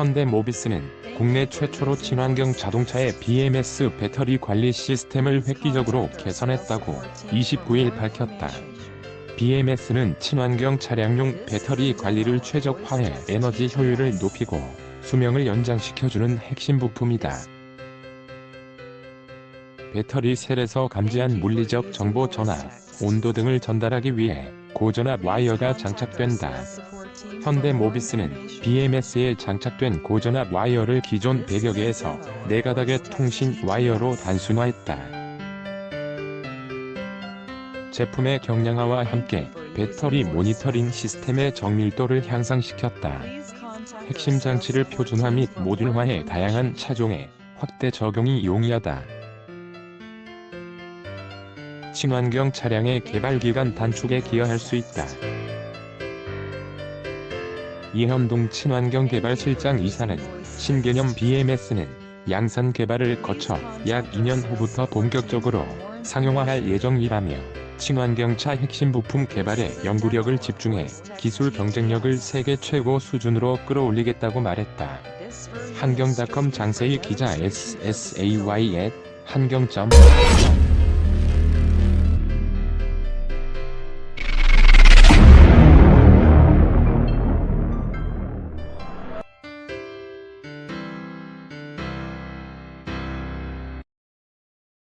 현대 모비스는 국내 최초로 친환경 자동차의 BMS 배터리 관리 시스템을 획기적으로 개선했다고 29일 밝혔다. BMS는 친환경 차량용 배터리 관리를 최적화해 에너지 효율을 높이고 수명을 연장시켜주는 핵심 부품이다. 배터리 셀에서 감지한 물리적 정보 전압, 온도 등을 전달하기 위해 고전압 와이어가 장착된다. 현대 모비스는 BMS에 장착된 고전압 와이어를 기존 100여 개에서 4가닥의 통신 와이어로 단순화했다. 제품의 경량화와 함께 배터리 모니터링 시스템의 정밀도를 향상시켰다. 핵심 장치를 표준화 및 모듈화해 다양한 차종에 확대 적용이 용이하다. 친환경 차량의 개발 기간 단축에 기여할 수 있다. 이현동 친환경 개발 실장 이사는 신개념 BMS는 양산 개발을 거쳐 약 2년 후부터 본격적으로 상용화할 예정이라며 친환경차 핵심 부품 개발에 연구력을 집중해 기술 경쟁력을 세계 최고 수준으로 끌어올리겠다고 말했다. 한경닷컴 장세희 기자 SSAY at 한경.com